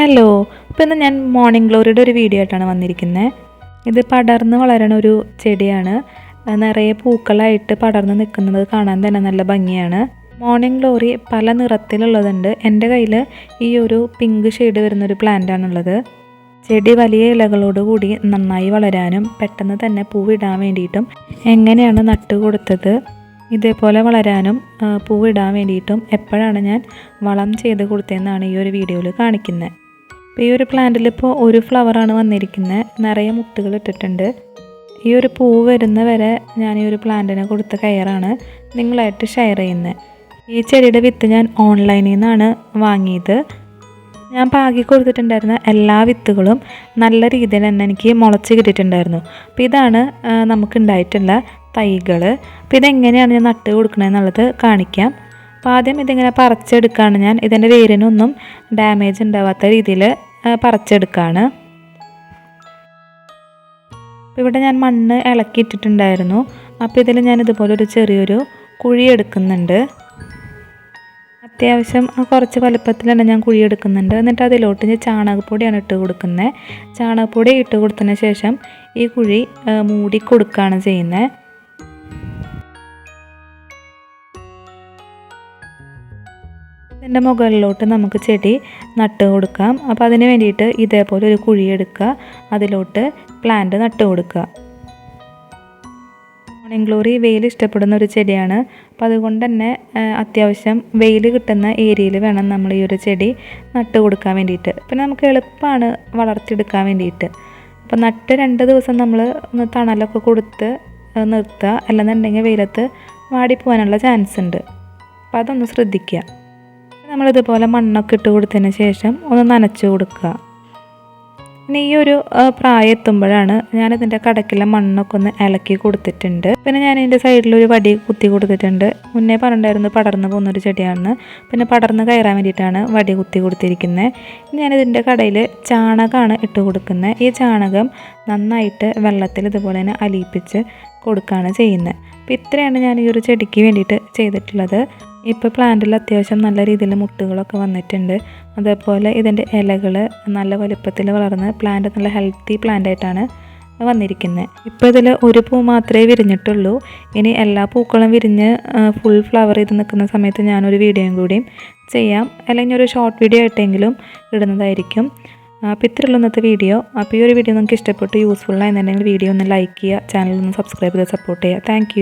Hello ഇപ്പോൾ ഇന്ന് ഞാൻ മോർണിംഗ് ഗ്ലോറിയുടെ ഒരു വീഡിയോ ആയിട്ടാണ് വന്നിരിക്കുന്നത് ഇത് പടർന്ന് വളരണ ഒരു ചെടിയാണ്. നിറയെ പൂക്കളായിട്ട് പടർന്ന് നിൽക്കുന്നത് കാണാൻ തന്നെ നല്ല ഭംഗിയാണ്. മോർണിംഗ് ഗ്ലോറി പല നിറത്തിലുള്ളതുണ്ട്. എന്റെ കയ്യിൽ ഈ ഒരു പിങ്ക് ഷെയ്ഡ് വരുന്നൊരു പ്ലാന്റാണുള്ളത് ചെടി വലിയ ഇലകളോട് കൂടി നന്നായി വളരാനും പെട്ടെന്ന് തന്നെ പൂവിടാൻ വേണ്ടിയിട്ടും എങ്ങനെയാണ് നട്ടു കൊടുത്തത് ഇതേപോലെ വളരാനും പൂവിടാൻ വേണ്ടിയിട്ടും എപ്പോഴാണ് ഞാൻ വളം ചെയ്ത് കൊടുത്തതെന്നാണ് ഈ ഒരു വീഡിയോയിൽ കാണിക്കുന്നത് ഈ ഒരു പ്ലാന്റിൽ ഇപ്പോൾ ഒരു ഫ്ലവറാണ് വന്നിരിക്കുന്നത് നിറയെ മുത്തുകൾ ഇട്ടിട്ടുണ്ട്. ഈ ഒരു പൂ വരുന്ന വരെ ഞാൻ ഈ ഒരു പ്ലാന്റിനെ കൊടുത്ത കെയറാണ് നിങ്ങളായിട്ട് ഷെയർ ചെയ്യുന്നത് ഈ ചെടിയുടെ വിത്ത് ഞാൻ ഓൺലൈനിൽ നിന്നാണ് വാങ്ങിയത്. ഞാൻ പാകി കൊടുത്തിട്ടുണ്ടായിരുന്ന എല്ലാ വിത്തുകളും നല്ല രീതിയിൽ തന്നെ എനിക്ക് മുളച്ച് കിട്ടിയിട്ടുണ്ടായിരുന്നു. അപ്പോൾ ഇതാണ് നമുക്കുണ്ടായിട്ടുള്ള തൈകൾ അപ്പോൾ ഇതെങ്ങനെയാണ് ഞാൻ നട്ട് കൊടുക്കണമെന്നുള്ളത് കാണിക്കാം. അപ്പോൾ ആദ്യം ഇതിങ്ങനെ പറിച്ചെടുക്കുകയാണ് ഞാൻ. ഇതിന്റെ വേരിനൊന്നും ഡാമേജ് ഉണ്ടാവാത്ത രീതിയിൽ പറിച്ചെടുക്കുകയാണ് അപ്പോൾ ഇവിടെ ഞാൻ മണ്ണ് ഇളക്കിയിട്ടിട്ടുണ്ടായിരുന്നു. അപ്പോൾ ഇതിൽ ഞാൻ ഇതുപോലെ ഒരു ചെറിയൊരു കുഴി എടുക്കുന്നുണ്ട്. അത്യാവശ്യം കുറച്ച് വലുപ്പത്തിൽ തന്നെ ഞാൻ കുഴി എടുക്കുന്നുണ്ട്. എന്നിട്ട് അതിലോട്ട് ഞാൻ ചാണകപ്പൊടിയാണ് ഇട്ട് കൊടുക്കുന്നത് ചാണകപ്പൊടി ഇട്ട് കൊടുത്തതിന് ശേഷം ഈ കുഴി മൂടി കൊടുക്കുകയാണ് ചെയ്യുന്നത് ഇതിന്റെ മുകളിലോട്ട് നമുക്ക് ചെടി നട്ട് കൊടുക്കാം. അപ്പോൾ അതിന് വേണ്ടിയിട്ട് ഇതേപോലെ ഒരു കുഴി എടുക്കുക. അതിലോട്ട് പ്ലാന്റ് നട്ട് കൊടുക്കുക. മോർണിംഗ് ഗ്ലോറി വെയിൽ ഇഷ്ടപ്പെടുന്ന ഒരു ചെടിയാണ്. അപ്പോൾ അതുകൊണ്ട് തന്നെ അത്യാവശ്യം വെയിൽ കിട്ടുന്ന ഏരിയയിൽ വേണം നമ്മൾ ഈ ഒരു ചെടി നട്ട് കൊടുക്കാൻ വേണ്ടിയിട്ട്. പിന്നെ നമുക്ക് എളുപ്പമാണ് വളർത്തിയെടുക്കാൻ വേണ്ടിയിട്ട്. അപ്പോൾ നട്ട് രണ്ട് ദിവസം നമ്മൾ ഒന്ന് തണലൊക്കെ കൊടുത്ത് നിർത്തുക. അല്ലെന്നുണ്ടെങ്കിൽ വെയിലത്ത് വാടിപ്പോവാനുള്ള ചാൻസ് ഉണ്ട്. അപ്പോൾ അതൊന്ന് ശ്രദ്ധിക്കുക. നമ്മളിതുപോലെ മണ്ണൊക്കെ ഇട്ട് കൊടുത്തതിന് ശേഷം ഒന്ന് നനച്ചു കൊടുക്കുക. പിന്നെ ഈ ഒരു പ്രായം എത്തുമ്പോഴാണ് ഞാനിതിന്റെ കടക്കിലെ മണ്ണൊക്കെ ഒന്ന് ഇളക്കി കൊടുത്തിട്ടുണ്ട്. പിന്നെ ഞാൻ ഇതിന്റെ സൈഡിൽ ഒരു വടി കുത്തി കൊടുത്തിട്ടുണ്ട്. മുന്നേ പറഞ്ഞിട്ടുണ്ടായിരുന്നു പടർന്ന് പോകുന്നൊരു ചെടിയാണ് പിന്നെ പടർന്ന് കയറാൻ വേണ്ടിയിട്ടാണ് വടി കുത്തി കൊടുത്തിരിക്കുന്നത്. ഞാനിതിന്റെ കടയിൽ ചാണകമാണ് ഇട്ട് കൊടുക്കുന്നത്. ഈ ചാണകം നന്നായിട്ട് വെള്ളത്തിൽ ഇതുപോലെ തന്നെ അലിയിപ്പിച്ച് കൊടുക്കുകയാണ് ചെയ്യുന്നത്. അപ്പോൾ ഇത്രയാണ് ഞാൻ ഈ ഒരു ചെടിക്ക് വേണ്ടിയിട്ട് ചെയ്തിട്ടുള്ളത്. ഇപ്പോൾ പ്ലാന്റിൽ അത്യാവശ്യം നല്ല രീതിയിൽ മുട്ടുകളൊക്കെ വന്നിട്ടുണ്ട്. അതേപോലെ ഇതിന്റെ ഇലകൾ നല്ല വലുപ്പത്തിൽ വളർന്ന് പ്ലാന്റ് നല്ല ഹെൽത്തി പ്ലാന്റ് ആയിട്ടാണ് വന്നിരിക്കുന്നത്. ഇപ്പോൾ ഇതിൽ ഒരു പൂ മാത്രമേ വിരിഞ്ഞിട്ടുള്ളൂ. ഇനി എല്ലാ പൂക്കളും വിരിഞ്ഞ് ഫുൾ ഫ്ലവർ ചെയ്ത് നിൽക്കുന്ന സമയത്ത് ഞാനൊരു വീഡിയോയും കൂടിയും ചെയ്യാം. അല്ലെങ്കിൽ ഒരു ഷോർട്ട് വീഡിയോ ആയിട്ടെങ്കിലും ഇടുന്നതായിരിക്കും. അപ്പോൾ ഇത്രയുള്ള ഇന്നത്തെ വീഡിയോ. അപ്പോൾ ഈ ഒരു വീഡിയോ നിങ്ങൾക്ക് ഇഷ്ടപ്പെട്ടു യൂസ്ഫുൾ ആയെന്നുണ്ടെങ്കിൽ വീഡിയോ ഒന്ന് ലൈക്ക് ചെയ്യുക ചാനൽ ഒന്ന് സബ്സ്ക്രൈബ് ചെയ്ത് സപ്പോർട്ട് ചെയ്യുക. താങ്ക്